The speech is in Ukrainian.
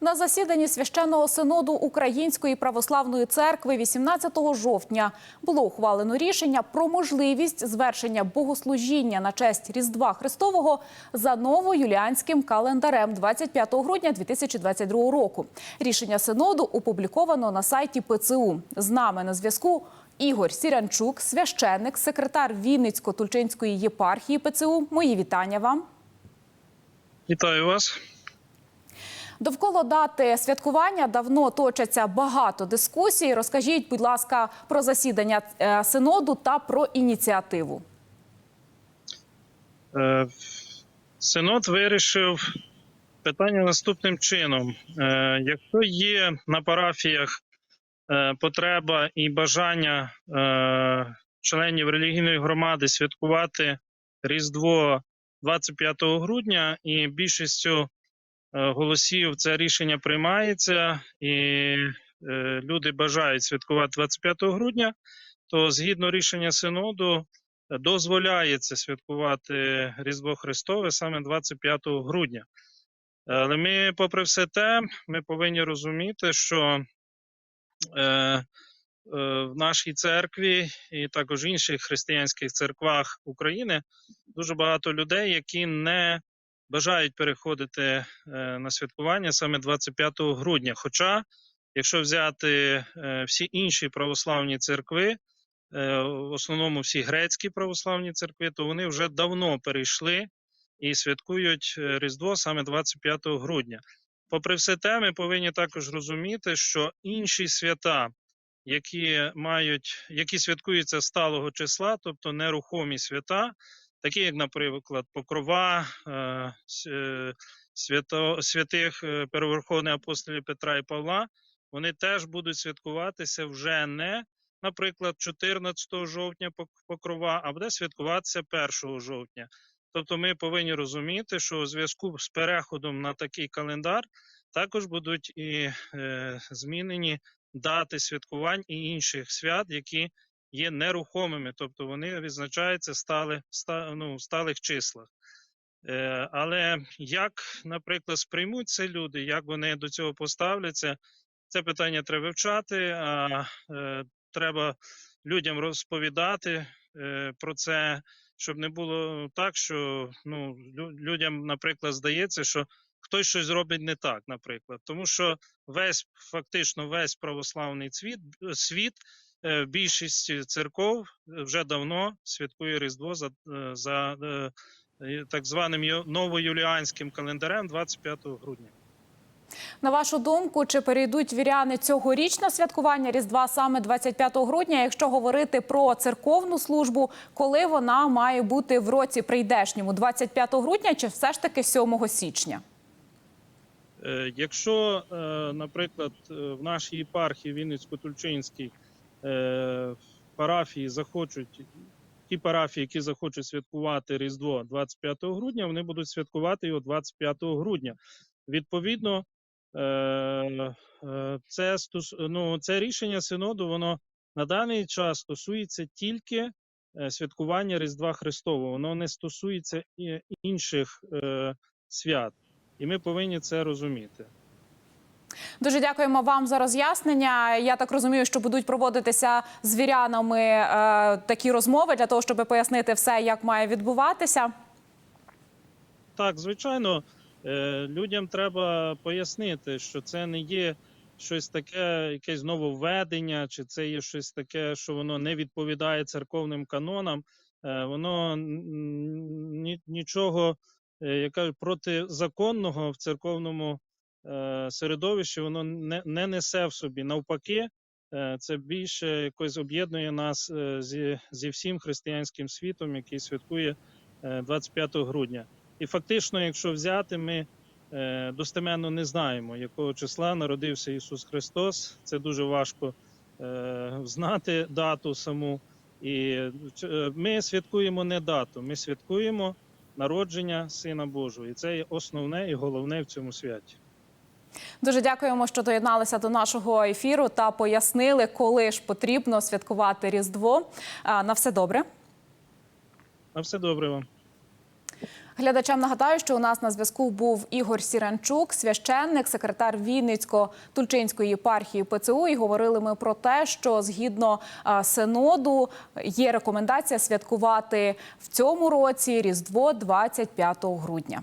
На засіданні священного синоду Української православної церкви 18 жовтня було ухвалено рішення про можливість звершення богослужіння на честь Різдва Христового за новоюліанським календарем 25 грудня 2022 року. Рішення синоду опубліковано на сайті ПЦУ. З нами на зв'язку Ігор Сірянчук, священник, секретар Вінницько-Тульчинської єпархії ПЦУ. Мої вітання вам. Вітаю вас. Довкола дати святкування давно точаться багато дискусій. Розкажіть, будь ласка, про засідання е, синоду та про ініціативу. Е, Синод вирішив питання наступним чином: Е, якщо є на парафіях потреба і бажання членів релігійної громади святкувати Різдво 25 грудня, і більшістю голосів це рішення приймається, і е, люди бажають святкувати 25 грудня, то згідно рішення синоду дозволяється святкувати Різдво Христове саме 25 грудня. Але ми, попри все те, ми повинні розуміти, що е, е, в нашій церкві і також в інших християнських церквах України дуже багато людей, які не бажають переходити е, на святкування саме 25 грудня. Хоча, якщо взяти е, всі інші православні церкви, е, в основному всі грецькі православні церкви, то вони вже давно перейшли і святкують Різдво саме 25 грудня. Попри все те, ми повинні також розуміти, що інші свята, які мають, які святкуються сталого числа, тобто нерухомі свята, такі як, наприклад, Покрова, е, е, свято, святих е, переверховних апостолів Петра і Павла, вони теж будуть святкуватися вже не наприклад, 14 жовтня пок- покрова, а буде святкуватися 1 жовтня. Тобто ми повинні розуміти, що у зв'язку з переходом на такий календар також будуть і е, змінені дати святкувань і інших свят, які є нерухомими, тобто вони відзначаються стали, ста, ну, сталих числах. Е, але як, наприклад, сприймуть це люди, як вони до цього поставляться, це питання треба вивчати, а е, треба людям розповідати е, про це, щоб не було так, що ну, людям, наприклад, здається, що хтось щось зробить не так, наприклад. Тому що весь, фактично, весь православний світ, е, більшість церков вже давно святкує Різдво за, е, за е, е, так званим новоюліанським календарем 25 грудня. На вашу думку, чи перейдуть віряни цьогоріч на святкування Різдва саме 25 грудня, якщо говорити про церковну службу, коли вона має бути в році прийдешньому 25 грудня чи все ж таки 7 січня? Е, Якщо, е, наприклад, е, в нашій єпархії Вінницько-Тульчинській е, парафії захочуть, ті парафії, які захочуть святкувати Різдво 25 грудня, вони будуть святкувати його 25 грудня. Відповідно, е, е, це, ну, це рішення синоду, воно на даний час стосується тільки е, святкування Різдва Христового, воно не стосується інших е, свят. І ми повинні це розуміти. Дуже дякуємо вам за роз'яснення. Я так розумію, що будуть проводитися з вірянами е, такі розмови для того, щоб пояснити все, як має відбуватися. Так, звичайно, е, людям треба пояснити, що це не є щось таке, якесь нововведення, чи це є щось таке, що воно не відповідає церковним канонам. Е, Воно ні- нічого, е, я кажу, протизаконного в церковному е, середовищі воно не, не несе в собі. Навпаки, е, це більше якось об'єднує нас е, зі, зі всім християнським світом, який святкує е, 25 грудня. І фактично, якщо взяти, ми достеменно не знаємо, якого числа народився Ісус Христос. Це дуже важко знати дату саму. І ми святкуємо не дату, ми святкуємо народження Сина Божого. І це є основне і головне в цьому святі. Дуже дякуємо, що доєдналися до нашого ефіру та пояснили, коли ж потрібно святкувати Різдво. На все добре. На все добре вам. Глядачам нагадаю, що у нас на зв'язку був Ігор Сіранчук, священник, секретар Вінницько-Тульчинської єпархії ПЦУ. І говорили ми про те, що згідно синоду є рекомендація святкувати в цьому році Різдво 25 грудня.